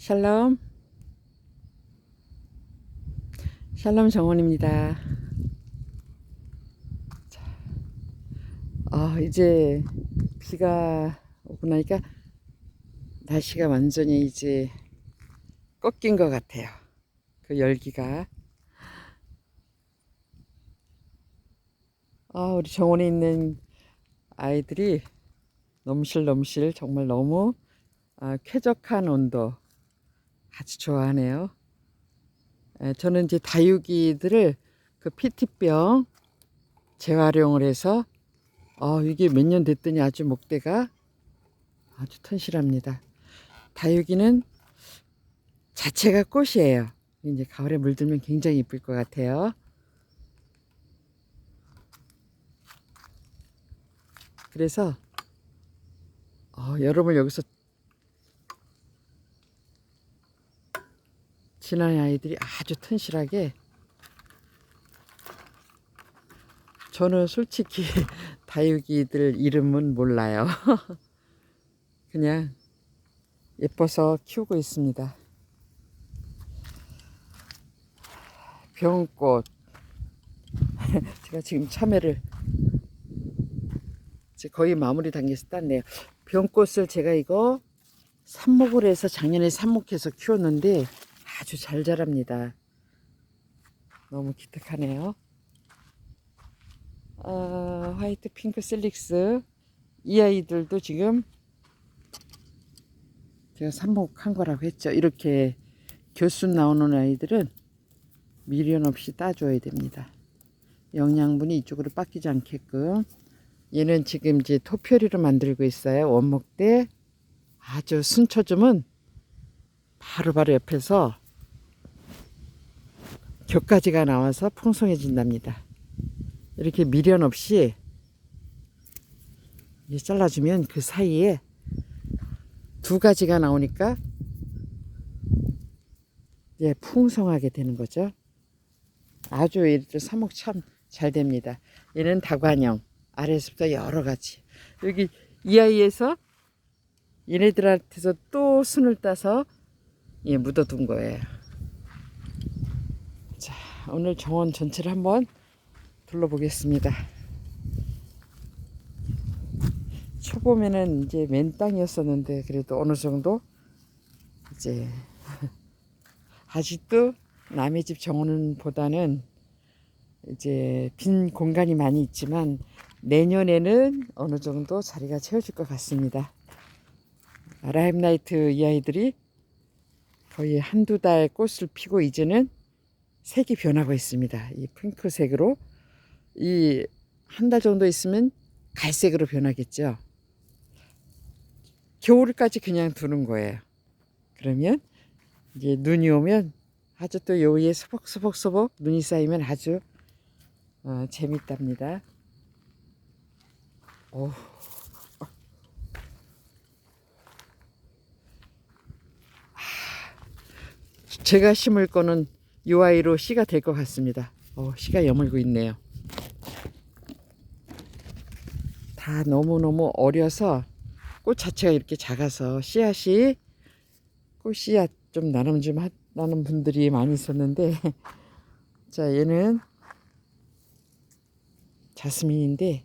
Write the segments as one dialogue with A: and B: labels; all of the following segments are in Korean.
A: 샬롬. 샬롬 정원입니다. 자, 아, 이제 비가 오고 나니까 날씨가 완전히 이제 꺾인 것 같아요. 그 열기가. 아, 우리 정원에 있는 아이들이 넘실넘실 정말 너무 아, 쾌적한 온도 아주 좋아하네요. 에, 저는 이제 다육이들을 그 PT병 재활용을 해서 어, 이게 몇 년 됐더니 아주 목대가 아주 튼실합니다. 다육이는 자체가 꽃이에요. 이제 가을에 물들면 굉장히 이쁠 것 같아요. 그래서 어, 여러분 여기서 지난 아이들이 아주 튼실하게 저는 솔직히 다육이들 이름은 몰라요. 그냥 예뻐서 키우고 있습니다. 병꽃. 제가 지금 참외를 거의 마무리 단계에서 땄네요. 병꽃을 제가 이거 삽목을 해서 작년에 삽목해서 키웠는데 아주 잘 자랍니다. 너무 기특하네요. 아, 화이트 핑크 슬릭스 이 아이들도 지금 제가 삽목한 거라고 했죠. 이렇게 교순 나오는 아이들은 미련 없이 따줘야 됩니다. 영양분이 이쪽으로 빡기지 않게끔 얘는 지금 이제 토표리로 만들고 있어요. 원목대 아주 순초점은 바로 바로 옆에서 격가지가 나와서 풍성해진답니다. 이렇게 미련 없이 잘라주면 그 사이에 두 가지가 나오니까 예, 풍성하게 되는 거죠. 아주 이렇게 사목 참 잘 됩니다. 얘는 다관형 아래에서부터 여러 가지 여기 이 아이에서 얘네들한테서 또 순을 따서 예, 묻어둔 거예요. 자, 오늘 정원 전체를 한번 둘러보겠습니다. 초봄에는 이제 맨 땅이었었는데 그래도 어느 정도 이제 아직도 남의 집 정원보다는 이제 빈 공간이 많이 있지만 내년에는 어느 정도 자리가 채워질 것 같습니다. 라임나이트 이 아이들이 거의 한두 달 꽃을 피고 이제는 색이 변하고 있습니다. 이 핑크색으로 이 한 달 정도 있으면 갈색으로 변하겠죠. 겨울까지 그냥 두는 거예요. 그러면 이제 눈이 오면 아주 또요 위에 소복소복소복 눈이 쌓이면 아주 어, 재밌답니다. 오. 제가 심을 거는 요 아이로 씨가 될 것 같습니다. 어, 씨가 여물고 있네요. 다 너무너무 어려서 꽃 자체가 이렇게 작아서 씨앗이 꽃 씨앗 좀 나눔 좀 하는 분들이 많이 있었는데 자 얘는 자스민인데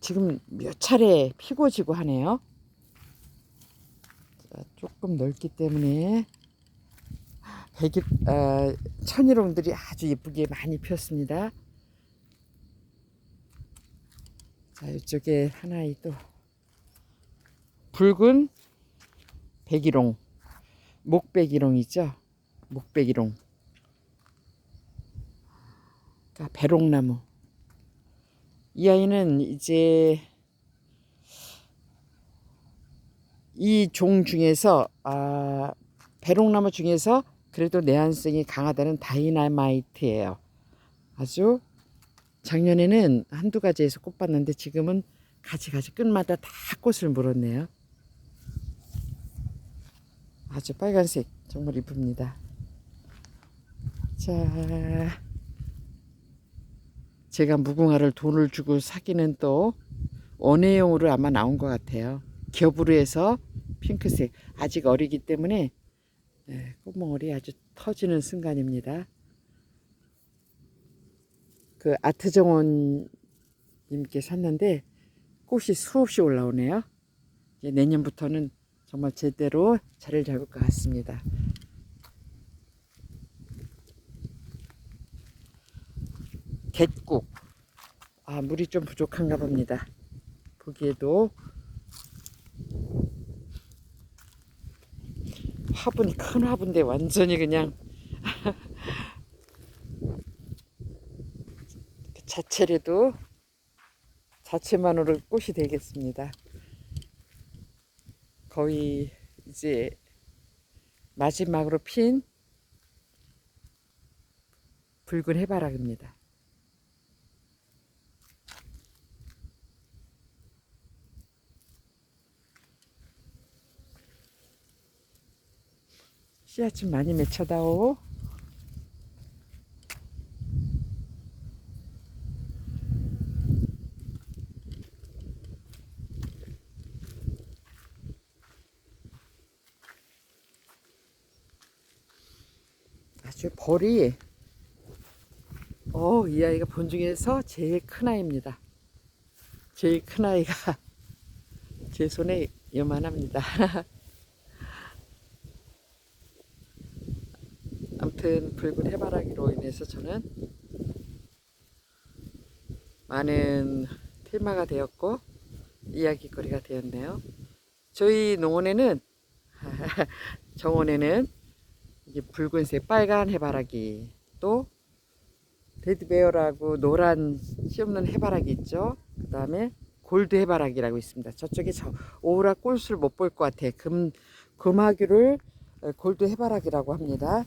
A: 지금 몇 차례 피고 지고 하네요. 자, 조금 넓기 때문에 백일 어, 천일홍들이 아주 예쁘게 많이 피었습니다. 자 이쪽에 하나 또 붉은 백일홍 목백일홍이죠. 목백일홍. 그러니까 배롱나무. 이 아이는 이제 이 종 중에서 아, 배롱나무 중에서 그래도 내한성이 강하다는 다이나마이트예요. 아주 작년에는 한두 가지에서 꽃 봤는데 지금은 가지가지 끝마다 다 꽃을 물었네요. 아주 빨간색 정말 이쁩니다. 자, 제가 무궁화를 돈을 주고 사기는 또 원예용으로 아마 나온 것 같아요. 겹으로 해서 핑크색 아직 어리기 때문에 네, 꽃몽울이 아주 터지는 순간입니다. 그 아트정원 님께 샀는데 꽃이 수없이 올라오네요. 이제 내년부터는 정말 제대로 자리를 잡을 것 같습니다. 갯국. 아, 물이 좀 부족한가 봅니다. 보기에도 화분 큰 화분인데 완전히 그냥 그 자체로도 자체만으로 꽃이 되겠습니다. 거의 이제 마지막으로 핀 붉은 해바라기입니다. 씨앗 좀 많이 맺혀다오. 아주 벌이 어, 이 아이가 본 중에서 제일 큰 아이입니다. 제일 큰 아이가 제 손에 요만합니다. 아무튼 붉은 해바라기로 인해서 저는 많은 테마가 되었고 이야기거리가 되었네요. 저희 농원에는 정원에는 이게 붉은색 빨간 해바라기 또 레드베어라고 노란 씨 없는 해바라기 있죠. 그 다음에 골드 해바라기라고 있습니다. 저쪽에 저 오라 꽃을 못볼 것 같아. 금 금화규를 골드 해바라기라고 합니다.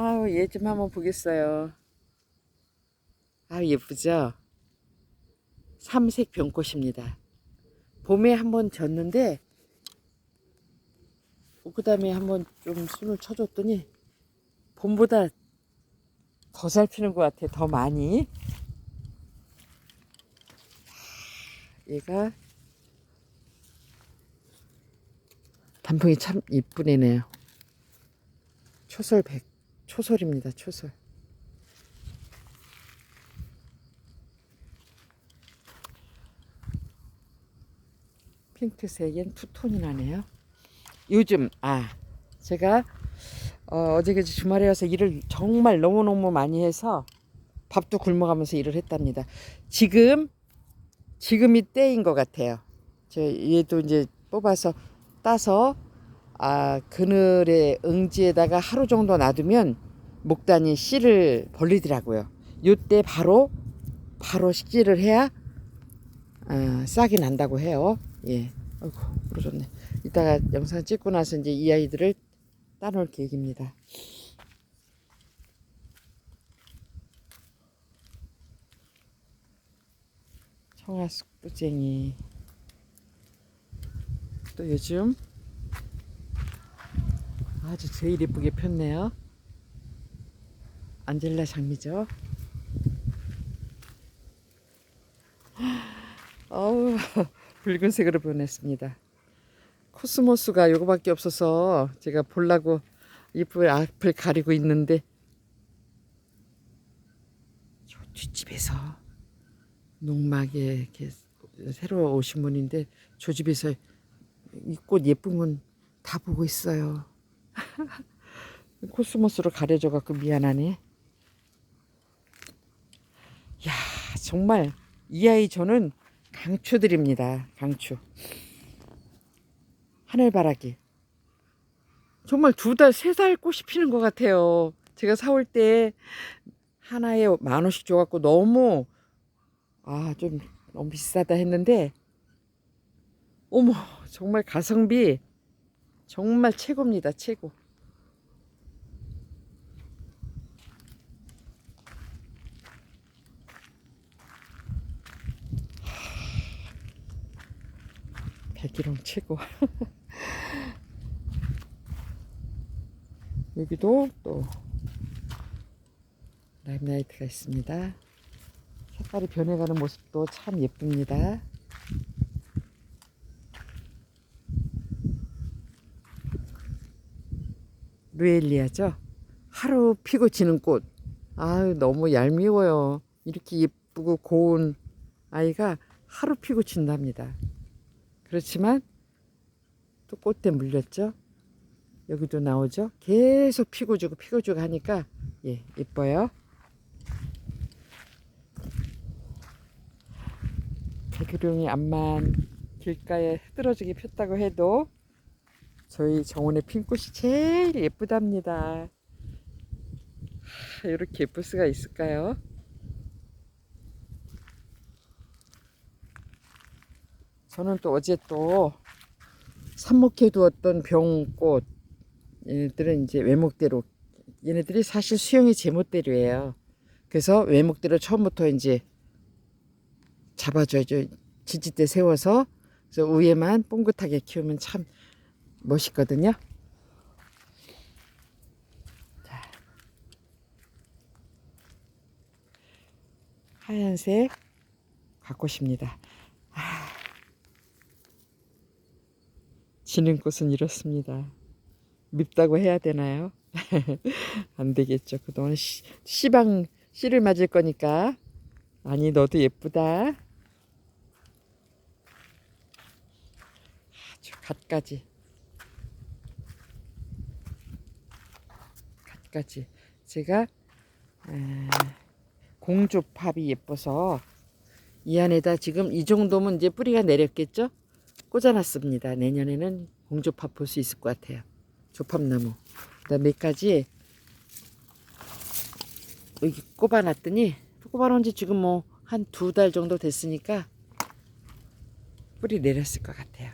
A: 아우 얘 좀 한번 보겠어요. 아 예쁘죠? 삼색 병꽃입니다. 봄에 한번 졌는데 그 다음에 한번 좀 숨을 쳐줬더니 봄보다 더 잘 피는 것 같아. 더 많이. 얘가 단풍이 참 이쁜 애네요. 초설백 초설입니다. 초설. 핑크색엔 투톤이 나네요. 요즘 아 제가 어, 어제까지 주말에 와서 일을 정말 너무너무 많이 해서 밥도 굶어가면서 일을 했답니다. 지금 지금이 때인 것 같아요. 저 얘도 이제 뽑아서 따서 아 그늘의 응지에다가 하루 정도 놔두면 목단이 씨를 벌리더라고요. 요때 바로 바로 식질을 해야 아, 싹이 난다고 해요. 예. 아이고 부러졌네. 이따가 영상 찍고 나서 이제 이 아이들을 따놓을 계획입니다. 청아 숙부쟁이 또 요즘 아주 제일 예쁘게 폈네요. 안젤라 장미죠. 어우 붉은색으로 변했습니다. 코스모스가 요거밖에 없어서 제가 보려고 잎을 앞을 가리고 있는데 저 뒷집에서 농막에 이렇게 새로 오신 분인데 저 집에서 이 꽃 예쁜 건 다 보고 있어요. 코스모스로 가려져 갖고 미안하네. 야 정말 이 아이 저는 강추드립니다. 강추. 하늘바라기. 정말 두 달, 세 달 꽃이 피는 것 같아요. 제가 사올 때 하나에 만 원씩 줘갖고 너무, 아, 좀 너무 비싸다 했는데, 어머, 정말 가성비 정말 최고입니다. 최고. 백일홍 최고. 여기도 또 라임라이트가 있습니다. 색깔이 변해가는 모습도 참 예쁩니다. 루엘리아죠. 하루 피고 지는 꽃. 아유, 너무 얄미워요. 이렇게 예쁘고 고운 아이가 하루 피고 진답니다. 그렇지만 또 꽃대 물렸죠. 여기도 나오죠. 계속 피고 주고 피고 주고 하니까 예, 예뻐요. 백일용이 암만 길가에 흐드러지게 폈다고 해도 저희 정원의 핀꽃이 제일 예쁘답니다. 하, 이렇게 예쁠 수가 있을까요? 저는 또 어제 또 삽목해 두었던 병꽃 얘네들은 이제 외목대로 얘네들이 사실 수영이 제멋대로예요. 그래서 외목대로 처음부터 이제 잡아줘야죠. 지지대 세워서 그래서 위에만 뽕긋하게 키우면 참 멋있거든요. 자, 하얀색 가꽃입니다. 아, 지는 꽃은 이렇습니다. 밉다고 해야 되나요? 안 되겠죠. 그동안 시, 시방 씨를 맞을 거니까. 아니 너도 예쁘다. 아주 갓까지. 갓까지. 제가 아, 공주팝이 예뻐서 이 안에다 지금 이 정도면 이제 뿌리가 내렸겠죠? 꽂아놨습니다. 내년에는 공주팝 볼 수 있을 것 같아요. 조팝나무. 그다음 몇 가지 여기 꼽아놨더니 꼽아놓은 지 지금 뭐 한 두 달 정도 됐으니까 뿌리 내렸을 것 같아요.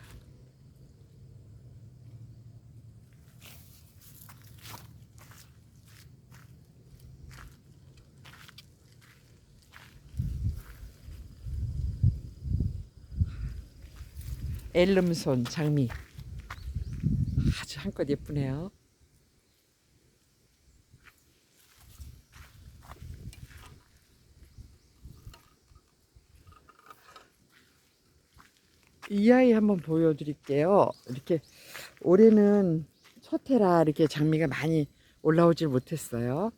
A: 엘름손 장미 아주 한껏 예쁘네요. 이 아이 한번 보여드릴게요. 이렇게 올해는 첫 해라 이렇게 장미가 많이 올라오질 못했어요.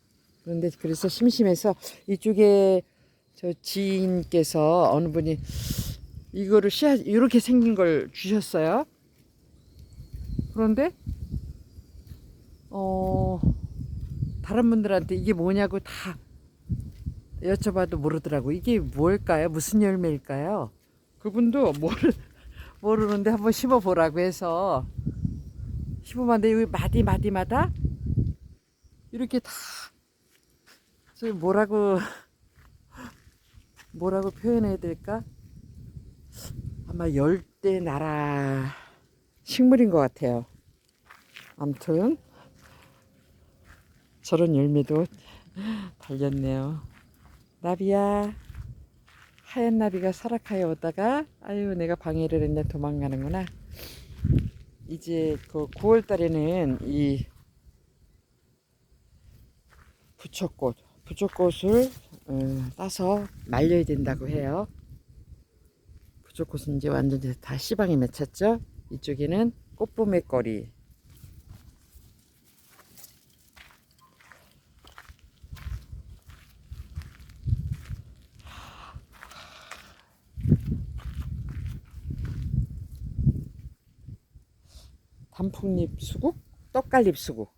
A: 그런데 그래서 심심해서 이쪽에 저 지인께서 어느 분이 이거를 씨앗 이렇게 생긴 걸 주셨어요. 그런데 어 다른 분들한테 이게 뭐냐고 다 여쭤봐도 모르더라고. 이게 뭘까요? 무슨 열매일까요? 그분도 모르 모르는데 한번 심어 보라고 해서 심어봤는데 여기 마디 마디마다 이렇게 다저 뭐라고 뭐라고 표현해야 될까? 아마 열대 나라 식물인 것 같아요. 아무튼 저런 열매도 달렸네요. 나비야 하얀 나비가 사락하에 오다가 아유 내가 방해를 했네 도망가는구나. 이제 그 9월 달에는 이 부초꽃 부초꽃을 음, 따서 말려야 된다고 해요. 부초꽃은 이제 완전 이제 다 씨방이 맺혔죠. 이쪽에는 꽃봄의 거리. 단풍잎 수국, 떡갈잎 수국.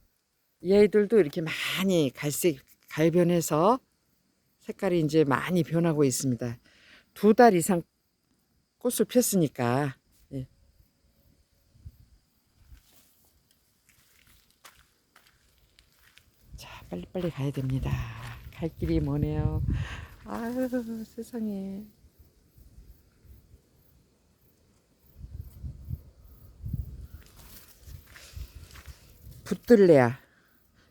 A: 이 아이들도 이렇게 많이 갈색 갈변해서 색깔이 이제 많이 변하고 있습니다. 두 달 이상 꽃을 폈으니까 예. 자 빨리빨리 가야 됩니다. 갈 길이 머네요. 아유 세상에. 붙들래야.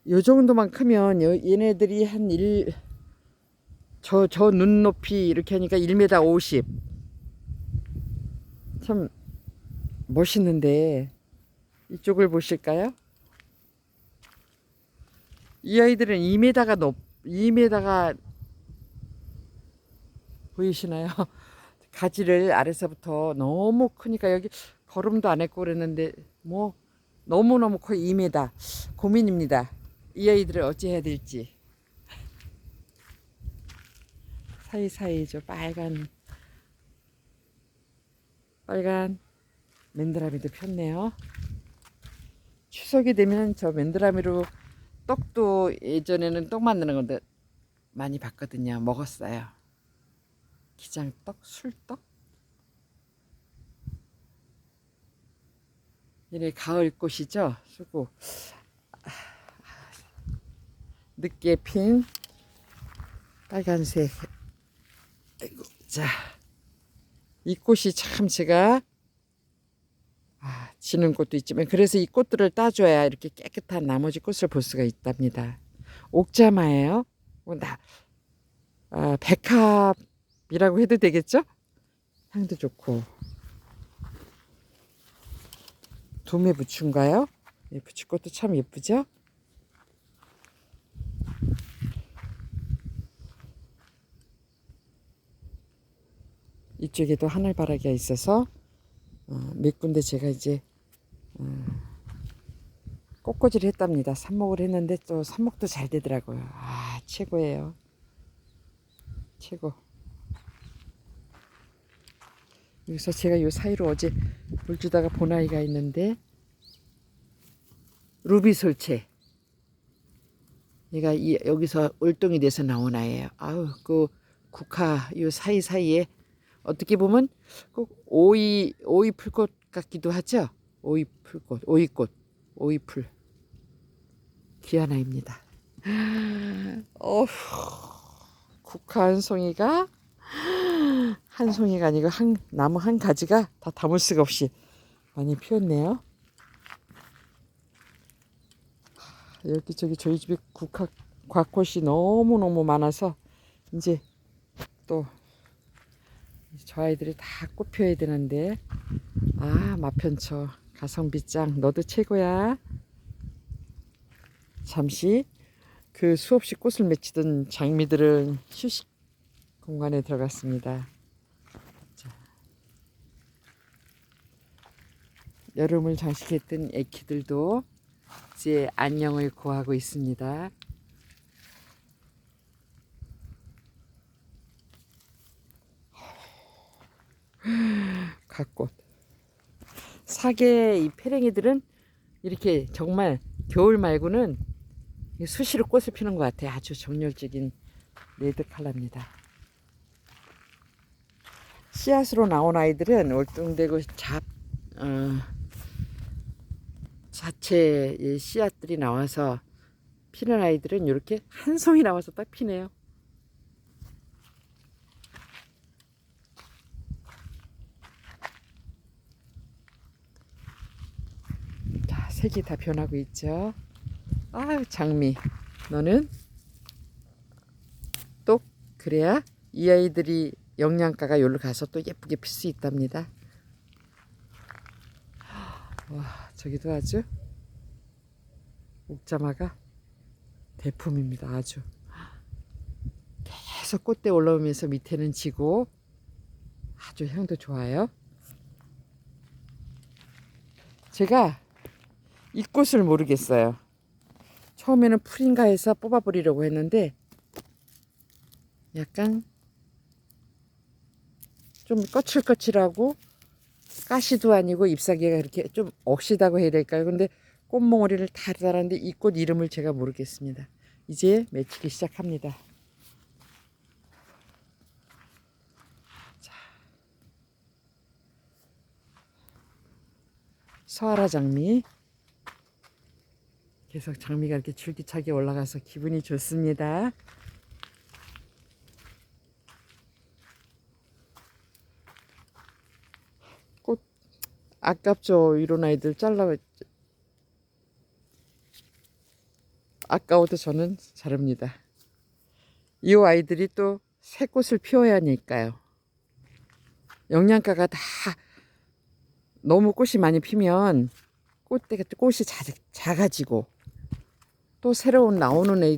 A: 요 정도만 크면 여- 얘네들이 한 일, 저, 저 눈높이 이렇게 하니까 1m 50. 참 멋있는데 이쪽을 보실까요? 이 아이들은 2m가 높, 2m가 보이시나요? 가지를 아래서부터 너무 크니까 여기 걸음도 안 했고 그랬는데 뭐 너무너무 거의 2m. 고민입니다. 이 아이들을 어찌 해야 될지. 사이사이 저 빨간 빨간 맨드라미도 폈네요. 추석이 되면 저 맨드라미로 떡도 예전에는 떡 만드는 건데 많이 봤거든요. 먹었어요. 기장떡, 술떡. 얘네 가을 꽃이죠. 수고. 늦게 핀 빨간색. 아이고, 자. 이 꽃이 참 제가 아, 지는 꽃도 있지만 그래서 이 꽃들을 따줘야 이렇게 깨끗한 나머지 꽃을 볼 수가 있답니다. 옥자마예요. 어, 나 아, 백합이라고 해도 되겠죠? 향도 좋고 도매 부추인가요? 이 부추꽃도 참 예쁘죠? 이쪽에도 하늘바라기가 있어서 어, 몇 군데 제가 이제 어, 꽃꽂이를 했답니다. 삽목을 했는데 또 삽목도 잘 되더라고요. 아 최고예요. 최고. 여기서 제가 요 사이로 어제 물 주다가 본 아이가 있는데 루비 솔채. 얘가 이, 여기서 울동이 돼서 나온 아이예요. 아우 그 국화 요 사이 사이에 어떻게 보면 꼭 오이 오이 풀꽃 같기도 하죠. 오이 풀꽃, 오이꽃, 오이 풀 귀한 아이입니다. 어후, 국화 한 송이가 한 송이가 아니고 한 나무 한 가지가 다 담을 수가 없이 많이 피었네요. 여기저기 저희 집에 국화 과꽃이 너무 너무 많아서 이제 또 저 아이들이 다 꽃 피워야 되는데. 아 마편초 가성비 짱. 너도 최고야. 잠시 그 수없이 꽃을 맺히던 장미들은 휴식 공간에 들어갔습니다. 자. 여름을 장식했던 애기들도 이제 안녕을 고하고 있습니다 갓꽃. 사계 이 페랭이들은 이렇게 정말 겨울 말고는 수시로 꽃을 피는 것 같아요. 아주 정열적인 레드 컬러입니다. 씨앗으로 나온 아이들은 월등되고 잡, 어, 자체 이 씨앗들이 나와서 피는 아이들은 이렇게 한 송이 나와서 딱 피네요. 자, 색이 다 변하고 있죠. 아유, 장미. 너는 또 그래야 이 아이들이 영양가가 여기로 가서 또 예쁘게 필 수 있답니다. 와, 저기도 아주 옥자마가 대품입니다. 아주 계속 꽃대 올라오면서 밑에는 지고 아주 향도 좋아요. 제가 이 꽃을 모르겠어요. 처음에는 풀인가 해서 뽑아버리려고 했는데 약간 좀 거칠거칠하고 가시도 아니고 잎사귀가 이렇게 좀 억시다고 해야 될까요? 근데 꽃몽오리를 다 달았는데 이 꽃 이름을 제가 모르겠습니다. 이제 맺히기 시작합니다. 자. 서하라 장미. 계속 장미가 이렇게 줄기차게 올라가서 기분이 좋습니다. 꽃 아깝죠. 이런 아이들 잘라 아까워도 저는 자릅니다. 이 아이들이 또 새 꽃을 피워야 하니까요. 영양가가 다 너무 꽃이 많이 피면 꽃대가 꽃이 작, 작아지고 또 새로운 나오는 애